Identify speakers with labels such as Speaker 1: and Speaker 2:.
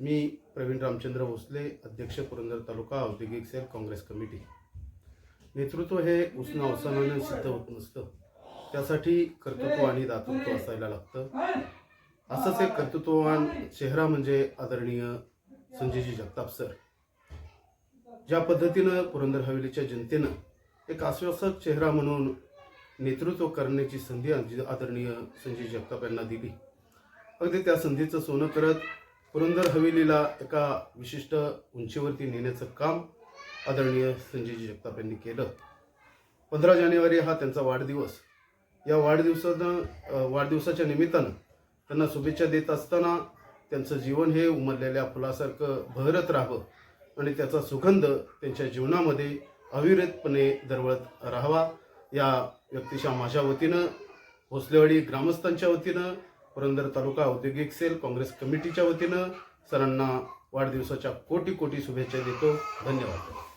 Speaker 1: मी प्रवीण रामचंद्र भोसले अध्यक्ष पुरंदर तालुका औद्योगिक sale Congress committee. नेतृत्व हे उसणं अवसानानं सिद्ध होत नसतं. त्यासाठी कर्तृत्व आणि दातृत्व असायला लागतं. असंच एक कर्तृत्ववान चेहरा म्हणजे आदरणीय संजयजी जगताप सर. ज्या पद्धतीनं पुरंदर हवेलीच्या जनतेनं एक आश्वासक चेहरा म्हणून नेतृत्व करण्याची संधी आदरणीय संजय जगताप यांना दिली. अगदी त्या संधीचं सोनं करत पुरंदर हवेलीला एका विशिष्ट उंचीवरती नेण्याचं काम आदरणीय संजयजी जगताप यांनी केलं. पंधरा जानेवारी हा त्यांचा वाढदिवस. या वाढदिवसानं वाढदिवसाच्या निमित्तानं त्यांना शुभेच्छा देत असताना त्यांचं जीवन हे उमरलेल्या फुलासारखं बहरत राहावं आणि त्याचा सुगंध त्यांच्या जीवनामध्ये अविरतपणे दरवळत राहावा. या व्यक्तीच्या माझ्या वतीनं भोसलेवाडी ग्रामस्थांच्या वतीनं पुरंदर तालुका औद्योगिक सेल काँग्रेस कमिटीच्या वतीनं सरांना वाढदिवसाच्या कोटी कोटी शुभेच्छा देतो. धन्यवाद.